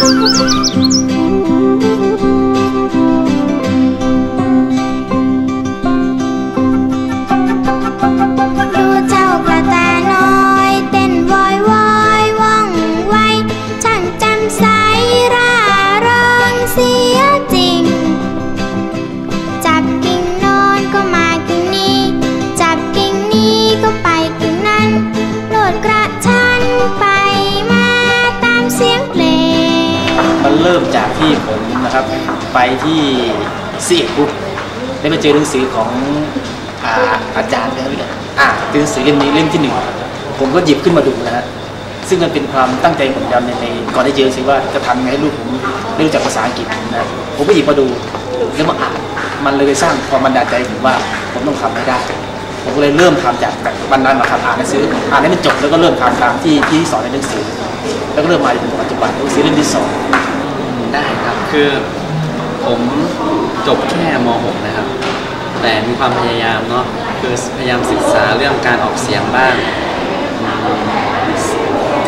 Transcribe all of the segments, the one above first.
Música เริ่มจากที่ผมนะครับไปที่ซีเอ็ดบุ๊กได้มาเจอหนังสือของอาอาจารย์นะครับอ่าเป็นหนังสือเล่มนี้เล่มที่หนึ่งผมก็หยิบขึ้นมาดูนะฮะซึ่งมันเป็นความตั้งใจของผมในในก่อนได้เจอหนังสือว่าจะทำไงให้ลูกผมได้รู้จักภาษาอังกฤษนะผมก็หยิบมาดูแล้วมาอ่านมันเลยสร้างความบันดาลใจผมว่าผมต้องทำให้ได้ ผมก็เลยเริ่มทำจากจากวันนั้นนะครับอ่านหนังสืออ่านให้มันจบแล้วก็เริ่มทำตามที่ที่สอนในหนังสือ แล้วก็เริ่มมาจนถึงปัจจุบันหนังสือเล่มที่สอง คือผมจบแค่ม .6 นะครับ แต่มีความพยายามเนาะคือพยายามศึกษาเรื่องการออกเสียงบ้าง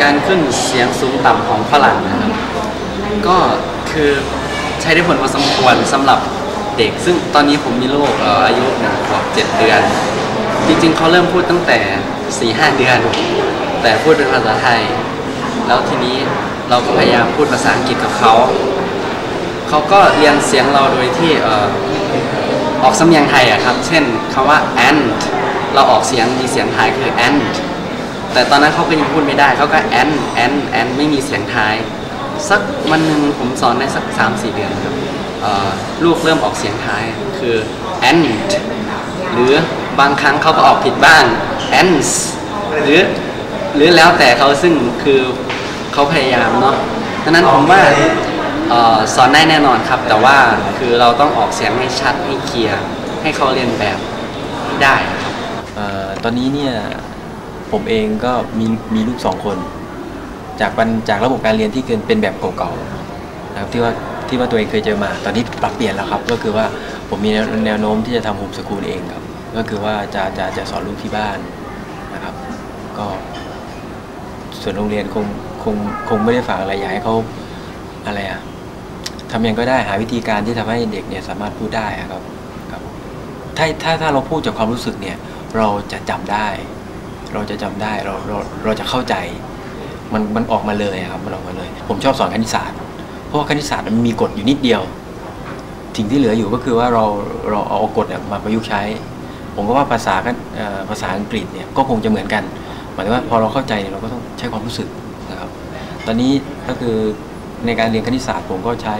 การขึ้นเสียงสูงต่ำของฝรั่งนะครับ ก็คือใช้ได้ผลพอสมควรสำหรับเด็ก ซึ่งตอนนี้ผมมีลูกออายุหนึ่งขวบเจ็ดเดือน จริงๆเขาเริ่มพูดตั้งแต่4ี่ห้าเดือน แต่พูดเป็นภาษาไทย แล้วทีนี้เราก็พยายามพูดภาษาอังกฤษกับเขา เขาก็เรียนเสียงเราโดยที่อออกสำเนียงไทยอะครับ เช่นคำว่า and เราออกเสียงมีเสียงไทยคือ and แต่ตอนนั้นเขาก็ยังพูดไม่ได้เขาก็ and and and ไม่มีเสียงไทยสักวันหนึ่งผมสอนได้สัก3-4เดือนครับลูกเริ่มออกเสียงไทยคือ and หรือบางครั้งเขาก็ออกผิดบ้าง ants หรือหรือแล้วแต่เขาซึ่งคือเขาพยายามเนาะดังนั้นผมว่า สอนได้แน่นอนครับ แต่ว่าคือเราต้องออกเสียงให้ชัดให้เคลียร์ให้เขาเรียนแบบได้ครับเอ่อตอนนี้เนี่ยผมเองก็มีมีลูกสองคน จากวันจากระบบการเรียนที่เกินเป็นแบบเก่าๆนะครับที่ว่าที่ว่าตัวเองเคยเจอมา ตอนนี้ปรับเปลี่ยนแล้วครับ ก็คือว่าผมมีแนวแนวโน้มที่จะทำโฮมสกูลเองครับ ก็คือว่าจะจะจะสอนลูกที่บ้านนะครับ ก็ส่วนโรงเรียนคงคงคงไม่ได้ฝากอะไรอยากให้เขา อะไรอะทำยังก็ได้หาวิธีการที่ทำให้เด็กเนี่ยสามารถพูดได้ครับครับถ้าถ้าถ้าเราพูดจากความรู้สึกเนี่ย เราจะจำได้ เราจะจำได้เราเราเราจะเข้าใจ มันมันออกมาเลยครับมันออกมาเลย ผมชอบสอนคณิตศาสตร์ เพราะว่าคณิตศาสตร์มันมีกฎอยู่นิดเดียวสิ่งที่เหลืออยู่ก็คือว่าเราเราเอากฎมาประยุกต์ใช้ ผมก็ว่าภาษากันเอ่อภาษาอังกฤษเนี่ยก็คงจะเหมือนกันหมายถึงว่าพอเราเข้าใจเนี่ยเราก็ต้องใช้ความรู้สึกนะครับ ตอนนี้ก็คือ ในการเรียนคณิตศาสตร์ผมก็ใช้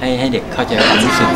ให้ให้เด็กเข้าใจความรู้สึก